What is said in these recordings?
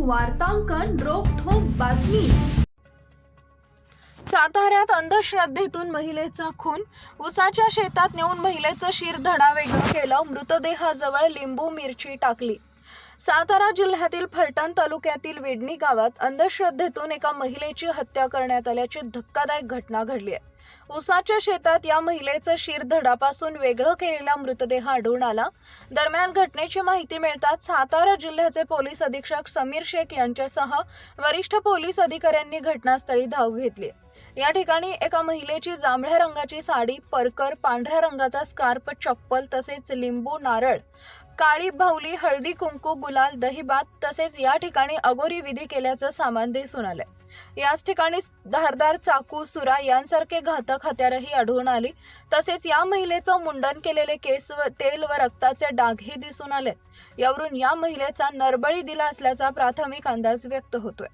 वार्तांकन रोखोक बातमी. साताऱ्यात अंधश्रद्धेतून महिलेचा खून. उसाच्या शेतात नेऊन महिलेचं शिरधडा वेगळं केलं. मृतदेहाजवळ लिंबू मिरची टाकली. सातारा जिल्ह्यातील फलटण तालुक्यातील वेडणी गावात अंधश्रद्धेतून एका महिलेची हत्या करण्यात आल्याची धक्कादायक घटना घडली आहे. उसाच्या शेतात या महिलेचं शिरधडापासून वेगळं केलेला मृतदेह आढळून आला. दरम्यान घटनेची माहिती मिळताच सातारा जिल्ह्याचे पोलीस अधीक्षक समीर शेख यांच्यासह वरिष्ठ पोलीस अधिकाऱ्यांनी घटनास्थळी धाव घेतली या ठिकाणी एका महिलेची जांभळ्या रंगाची साडी परकर पांढऱ्या रंगाचा स्कार्प चप्पल तसेच लिंबू नारळ काळी भावली हळदी कुंकू गुलाल दहीभात तसेच या ठिकाणी अगोरी विधी केल्याचं सामान दिसून आलंय. याच ठिकाणी धारदार चाकू सुरा यांसारखे घातक हत्यारही आढळून आली. तसेच या महिलेचं मुंडन केलेले केस व तेल व रक्ताचे डागही दिसून आले यावरून या महिलेचा नरबळी दिला असल्याचा प्राथमिक अंदाज व्यक्त होतोय.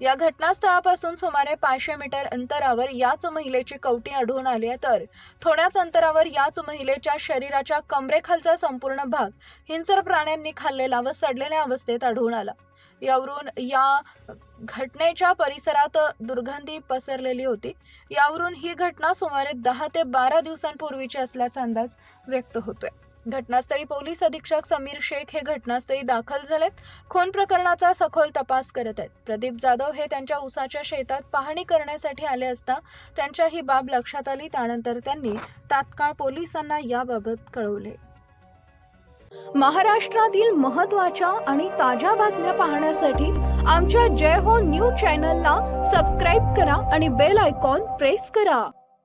या घटनास्थळापासून सुमारे पाचशे मीटर अंतरावर याच महिलेची कवटी आढळून आली आहे. तर थोड्याच अंतरावर याच महिलेच्या शरीराच्या कमरेखालचा संपूर्ण भाग हिंसर प्राण्यांनी खाल्लेला व सडलेल्या अवस्थेत आढळून आला. यावरून या घटनेच्या परिसरात दुर्गंधी पसरलेली होती. यावरून ही घटना सुमारे दहा ते बारा दिवसांपूर्वीची असल्याचा अंदाज व्यक्त होतोय. घटनास्थळी पोलीस अधीक्षक समीर शेख हे घटनास्थळी दाखल झालेत. खून प्रकरणाचा सखोल तपास करत आहेत. प्रदीप जाधव हे त्यांच्या उसाच्या शेतात पाहणी करण्यासाठी आले असता त्यांच्या ही बाब लक्षात आली. त्यानंतर त्यांनी तात्काळ पोलिसांना याबाबत कळवले. महाराष्ट्रातील महत्त्वाच्या आणि ताज्या बातम्या पाहण्यासाठी आमच्या जय हो न्यूज चॅनलला सबस्क्राईब करा आणि बेल आयकॉन प्रेस करा.